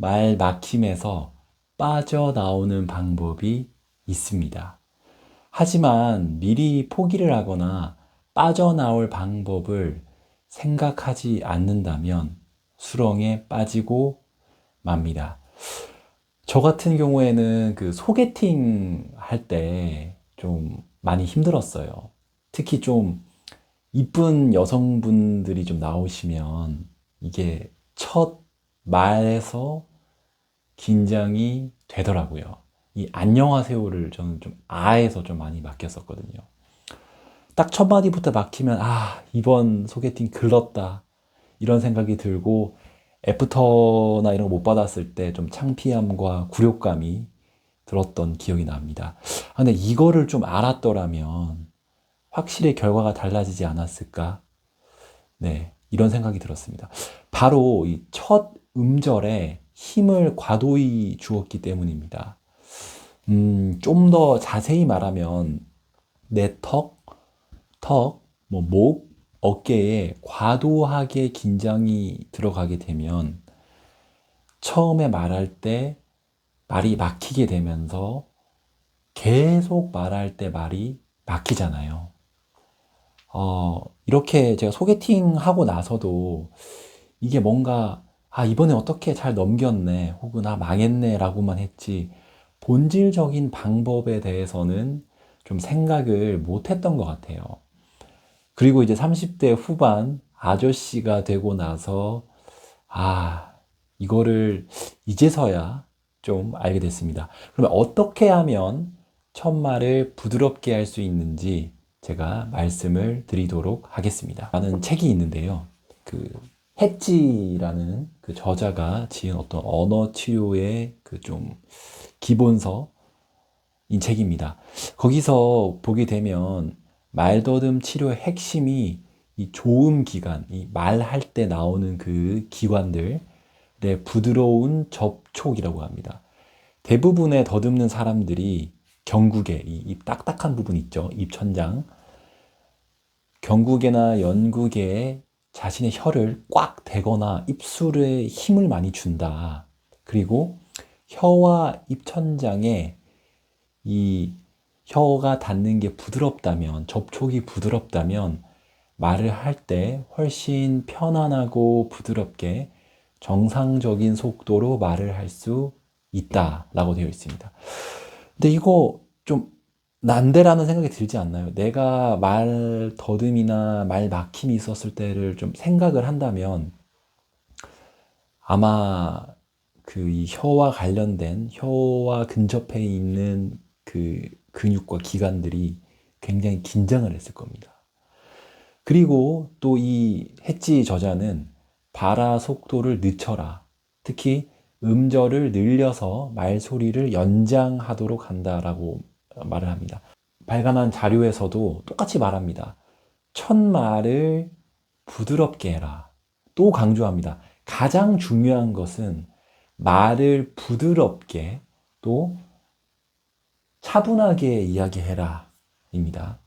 말 막힘에서 빠져나오는 방법이 있습니다. 하지만 미리 포기를 하거나 빠져나올 방법을 생각하지 않는다면 수렁에 빠지고 맙니다. 저 같은 경우에는 그 소개팅 할 때 좀 많이 힘들었어요. 특히 좀 이쁜 여성분들이 좀 나오시면 이게 첫 말에서 긴장이 되더라고요. 이 안녕하세요를 저는 좀 아에서 좀 많이 맡겼었거든요. 딱 첫 마디부터 막히면 아, 이번 소개팅 글렀다. 이런 생각이 들고 애프터나 이런 거 못 받았을 때 좀 창피함과 굴욕감이 들었던 기억이 납니다. 아, 근데 이거를 좀 알았더라면 확실히 결과가 달라지지 않았을까? 네, 이런 생각이 들었습니다. 바로 이 첫 음절에 힘을 과도히 주었기 때문입니다. 음, 좀 더 자세히 말하면 내 턱, 턱, 뭐 목, 어깨에 과도하게 긴장이 들어가게 되면 처음에 말할 때 말이 막히게 되면서 계속 말할 때 말이 막히잖아요. 어, 이렇게 제가 소개팅 하고 나서도 이게 뭔가, 아, 이번에 어떻게 잘 넘겼네, 혹은 아, 망했네, 라고만 했지, 본질적인 방법에 대해서는 좀 생각을 못 했던 것 같아요. 그리고 이제 30대 후반 아저씨가 되고 나서, 아, 이거를 이제서야 좀 알게 됐습니다. 그러면 어떻게 하면 첫말을 부드럽게 할 수 있는지 제가 말씀을 드리도록 하겠습니다. 라는 책이 있는데요. 그 해찌라는 그 저자가 지은 어떤 언어 치료의 그 좀 기본서인 책입니다. 거기서 보게 되면 말더듬 치료의 핵심이 이 조음 기관, 이 말할 때 나오는 그 기관들의 부드러운 접촉이라고 합니다. 대부분의 더듬는 사람들이 경국에 이, 이 딱딱한 부분 있죠. 입천장. 경국에나 연국에 자신의 혀를 꽉 대거나 입술에 힘을 많이 준다. 그리고 혀와 입천장에 이 혀가 닿는 게 부드럽다면, 접촉이 부드럽다면 말을 할 때 훨씬 편안하고 부드럽게 정상적인 속도로 말을 할 수 있다라고 되어 있습니다. 근데 이거 좀 난데라는 생각이 들지 않나요? 내가 말 더듬이나 말 막힘이 있었을 때를 좀 생각을 한다면 아마 그 이 혀와 관련된 혀와 근접해 있는 그 근육과 기관들이 굉장히 긴장을 했을 겁니다. 그리고 또 이 해지 저자는 발화 속도를 늦춰라. 특히 음절을 늘려서 말소리를 연장하도록 한다라고 말을 합니다. 발간한 자료에서도 똑같이 말합니다. 첫 말을 부드럽게 해라. 또 강조합니다. 가장 중요한 것은 말을 부드럽게 또 차분하게 이야기해라. 입니다.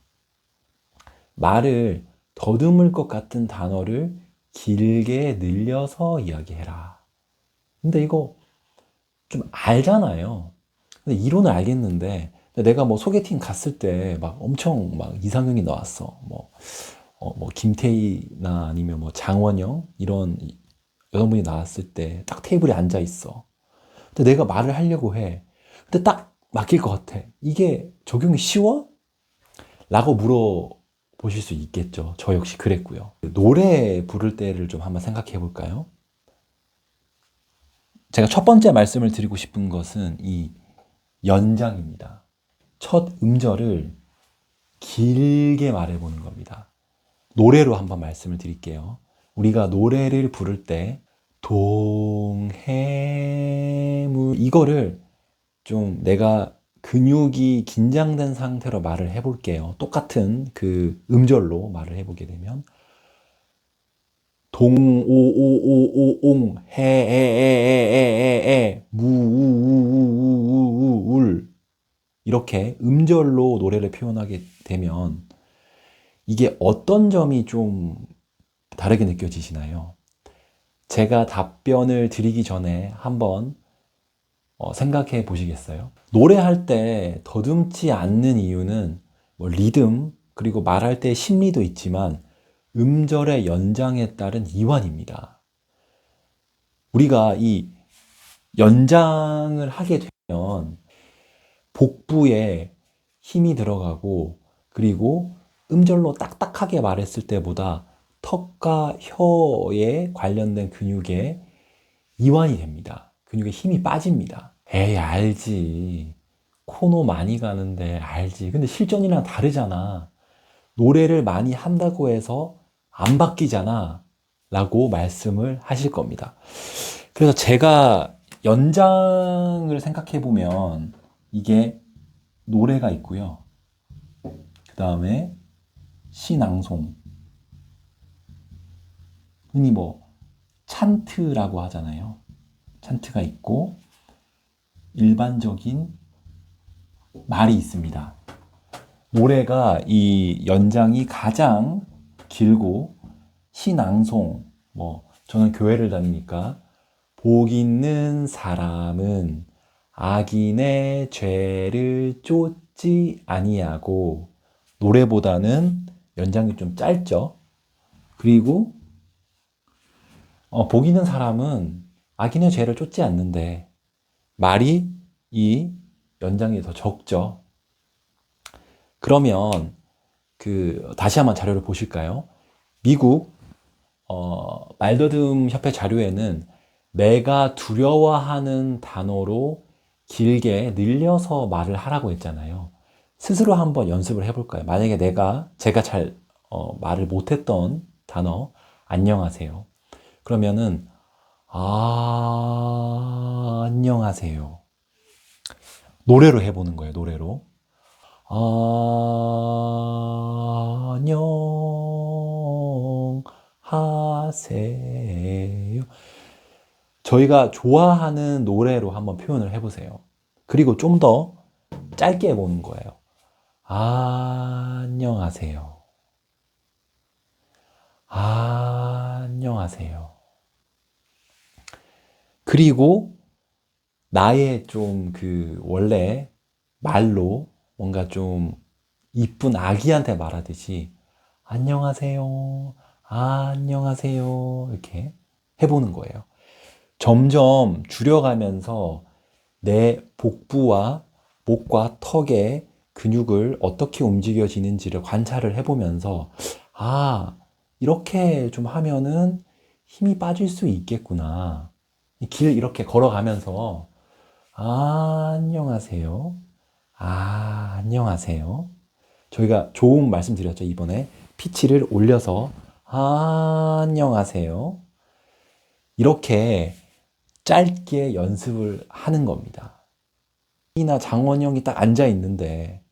말을 더듬을 것 같은 단어를 길게 늘려서 이야기해라. 근데 이거 좀 알잖아요. 근데 이론을 알겠는데 내가 뭐 소개팅 갔을 때 막 엄청 막 이상형이 나왔어. 뭐, 어, 뭐 김태희나 아니면 뭐 장원영 이런 여성분이 나왔을 때 딱 테이블에 앉아 있어. 근데 내가 말을 하려고 해. 근데 딱 맡길 것 같아. 이게 적용이 쉬워? 라고 물어보실 수 있겠죠. 저 역시 그랬고요. 노래 부를 때를 좀 한번 생각해 볼까요? 제가 첫 번째 말씀을 드리고 싶은 것은 이 연장입니다. 첫 음절을 길게 말해보는 겁니다. 노래로 한번 말씀을 드릴게요. 우리가 노래를 부를 때 동해물 이거를 좀 내가 근육이 긴장된 상태로 말을 해볼게요. 똑같은 그 음절로 말을 해보게 되면 동오오오오옹 해에에에에에에 무우우우우울 이렇게 음절로 노래를 표현하게 되면 이게 어떤 점이 좀 다르게 느껴지시나요? 제가 답변을 드리기 전에 한번 어, 생각해 보시겠어요? 노래할 때 더듬지 않는 이유는 뭐 리듬 그리고 말할 때 심리도 있지만 음절의 연장에 따른 이완입니다. 우리가 이 연장을 하게 되면 복부에 힘이 들어가고 그리고 음절로 딱딱하게 말했을 때보다 턱과 혀에 관련된 근육에 이완이 됩니다. 근육에 힘이 빠집니다. 에이, 알지. 코너 많이 가는데 알지. 근데 실전이랑 다르잖아. 노래를 많이 한다고 해서 안 바뀌잖아. 라고 말씀을 하실 겁니다. 그래서 제가 연장을 생각해 보면 이게 노래가 있고요. 그 다음에 시낭송. 흔히 뭐 찬트라고 하잖아요. 찬트가 있고 일반적인 말이 있습니다. 노래가 이 연장이 가장 길고 시낭송 뭐 저는 교회를 다니니까 복 있는 사람은 악인의 죄를 쫓지 아니하고 노래보다는 연장이 좀 짧죠. 그리고 어, 복 있는 사람은 악인의 죄를 쫓지 않는데 말이 이 연장이 더 적죠. 그러면 그 다시 한번 자료를 보실까요? 미국 어, 말더듬 협회 자료에는 내가 두려워하는 단어로 길게 늘려서 말을 하라고 했잖아요. 스스로 한번 연습을 해볼까요? 만약에 내가 제가 잘 어, 말을 못했던 단어 안녕하세요. 그러면은 아 안녕하세요. 노래로 해보는 거예요. 노래로. 아, 안녕하세요. 저희가 좋아하는 노래로 한번 표현을 해보세요. 그리고 좀 더 짧게 해보는 거예요. 아, 안녕하세요. 아, 안녕하세요. 그리고 나의 좀 그 원래 말로 뭔가 좀 이쁜 아기한테 말하듯이 안녕하세요. 아, 안녕하세요. 이렇게 해보는 거예요. 점점 줄여가면서 내 복부와 목과 턱의 근육을 어떻게 움직여지는지를 관찰을 해보면서 아, 이렇게 좀 하면은 힘이 빠질 수 있겠구나. 길 이렇게 걸어가면서 아, 안녕하세요. 아, 안녕하세요. 저희가 좋은 말씀 드렸죠, 이번에. 피치를 올려서 아, 안녕하세요. 이렇게 짧게 연습을 하는 겁니다. 이나 장원영이 딱 앉아 있는데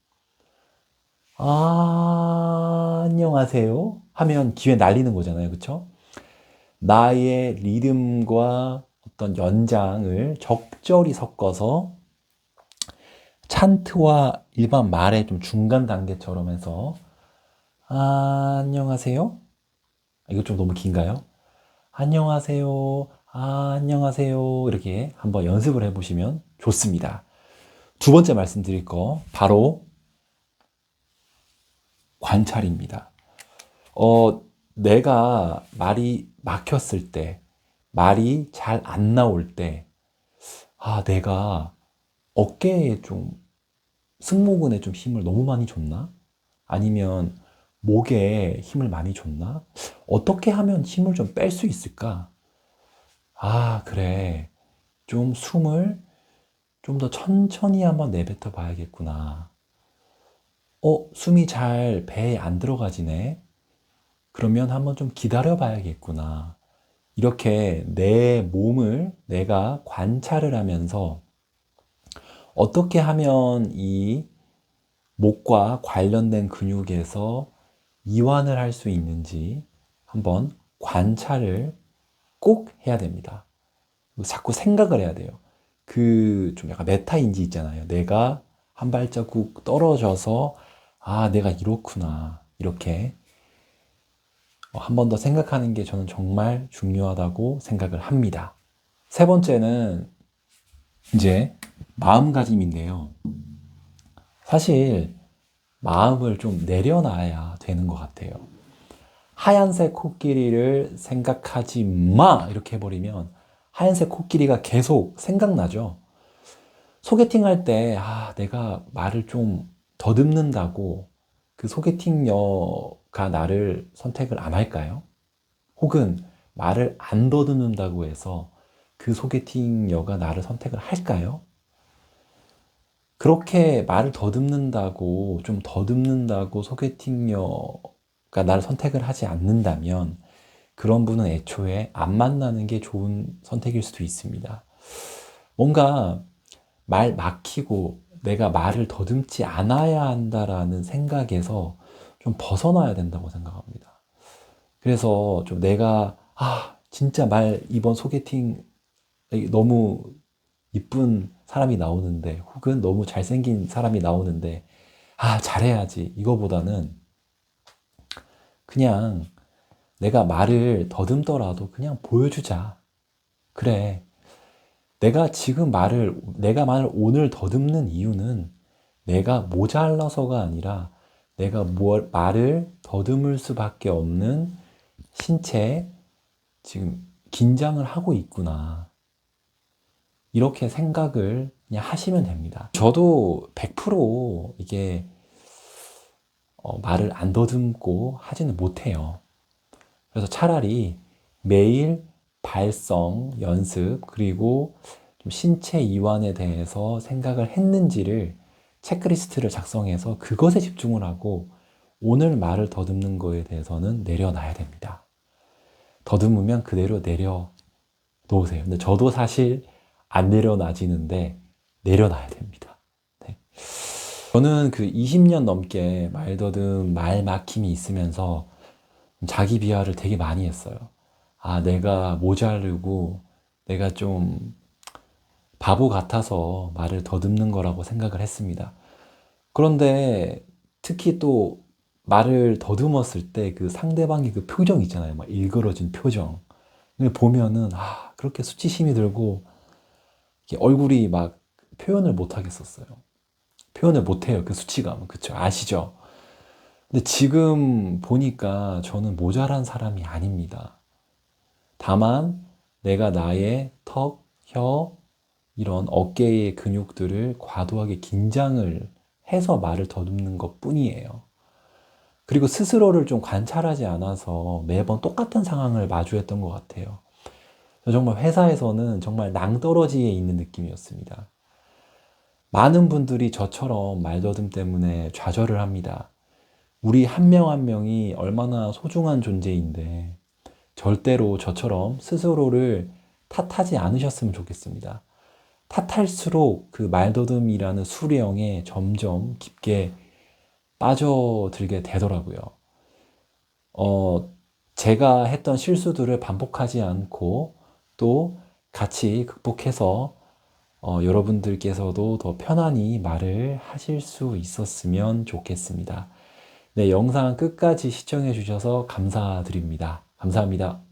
아, 안녕하세요. 하면 기회 날리는 거잖아요. 그쵸? 나의 리듬과 어떤 연장을 적절히 섞어서 찬트와 일반 말의 좀 중간 단계처럼 해서 아, 안녕하세요. 이거 좀 너무 긴가요? 안녕하세요. 아, 안녕하세요. 이렇게 한번 연습을 해보시면 좋습니다. 두 번째 말씀드릴 거 바로 관찰입니다. 어, 내가 말이 막혔을 때, 말이 잘 안 나올 때, 아, 내가 어깨에 좀, 승모근에 좀 힘을 너무 많이 줬나? 아니면 목에 힘을 많이 줬나? 어떻게 하면 힘을 좀 뺄 수 있을까? 아, 그래. 좀 숨을 좀 더 천천히 한번 내뱉어 봐야겠구나. 어, 숨이 잘 배에 안 들어가지네. 그러면 한번 좀 기다려 봐야겠구나. 이렇게 내 몸을 내가 관찰을 하면서 어떻게 하면 이 목과 관련된 근육에서 이완을 할 수 있는지 한번 관찰을 꼭 해야 됩니다. 자꾸 생각을 해야 돼요. 그 좀 약간 메타인지 있잖아요. 내가 한 발자국 떨어져서 아, 내가 이렇구나. 이렇게 한 번 더 생각하는 게 저는 정말 중요하다고 생각을 합니다. 세 번째는 이제 마음가짐인데요. 사실 마음을 좀 내려놔야 되는 것 같아요. 하얀색 코끼리를 생각하지 마! 이렇게 해버리면 하얀색 코끼리가 계속 생각나죠. 소개팅 할 때, 아, 내가 말을 좀 더듬는다고 그 소개팅녀가 나를 선택을 안 할까요? 혹은 말을 안 더듬는다고 해서 그 소개팅녀가 나를 선택을 할까요? 그렇게 말을 더듬는다고, 좀 더듬는다고 소개팅녀 가 나를 선택을 하지 않는다면 그런 분은 애초에 안 만나는 게 좋은 선택일 수도 있습니다. 뭔가 말 막히고 내가 말을 더듬지 않아야 한다라는 생각에서 좀 벗어나야 된다고 생각합니다. 그래서 좀 내가, 아, 진짜 말 이번 소개팅 너무 이쁜 사람이 나오는데, 혹은 너무 잘생긴 사람이 나오는데, 아, 잘해야지. 이거보다는 그냥 내가 말을 더듬더라도 그냥 보여주자. 그래. 내가 지금 말을, 내가 말을 오늘 더듬는 이유는 내가 모자라서가 아니라 내가 뭘, 말을 더듬을 수밖에 없는 신체에 지금 긴장을 하고 있구나. 이렇게 생각을 그냥 하시면 됩니다. 저도 100% 이게 어, 말을 안 더듬고 하지는 못해요. 그래서 차라리 매일 발성 연습 그리고 좀 신체 이완에 대해서 생각을 했는지를 체크리스트를 작성해서 그것에 집중을 하고 오늘 말을 더듬는 거에 대해서는 내려놔야 됩니다. 더듬으면 그대로 내려 놓으세요. 근데 저도 사실 안 내려놔지는데 내려놔야 됩니다. 네. 저는 그 20년 넘게 말 더듬, 말 막힘이 있으면서 자기 비하를 되게 많이 했어요. 아, 내가 모자르고 내가 좀 바보 같아서 말을 더듬는 거라고 생각을 했습니다. 그런데 특히 또 말을 더듬었을 때 그 상대방의 그 표정 있잖아요. 막 일그러진 표정. 을 보면은, 아, 그렇게 수치심이 들고, 얼굴이 막 표현을 못 하겠었어요. 표현을 못 해요. 그 수치감은. 그쵸. 아시죠? 근데 지금 보니까 저는 모자란 사람이 아닙니다. 다만 내가 나의 턱, 혀, 이런 어깨의 근육들을 과도하게 긴장을 해서 말을 더듬는 것 뿐이에요. 그리고 스스로를 좀 관찰하지 않아서 매번 똑같은 상황을 마주했던 것 같아요. 정말 회사에서는 정말 낭떠러지에 있는 느낌이었습니다. 많은 분들이 저처럼 말더듬 때문에 좌절을 합니다. 우리 한명한 명이 얼마나 소중한 존재인데 절대로 저처럼 스스로를 탓하지 않으셨으면 좋겠습니다. 탓할수록 그 말더듬이라는 수령에 점점 깊게 빠져들게 되더라고요. 어, 제가 했던 실수들을 반복하지 않고 또 같이 극복해서 어, 여러분들께서도 더 편안히 말을 하실 수 있었으면 좋겠습니다. 네, 영상 끝까지 시청해 주셔서 감사드립니다. 감사합니다.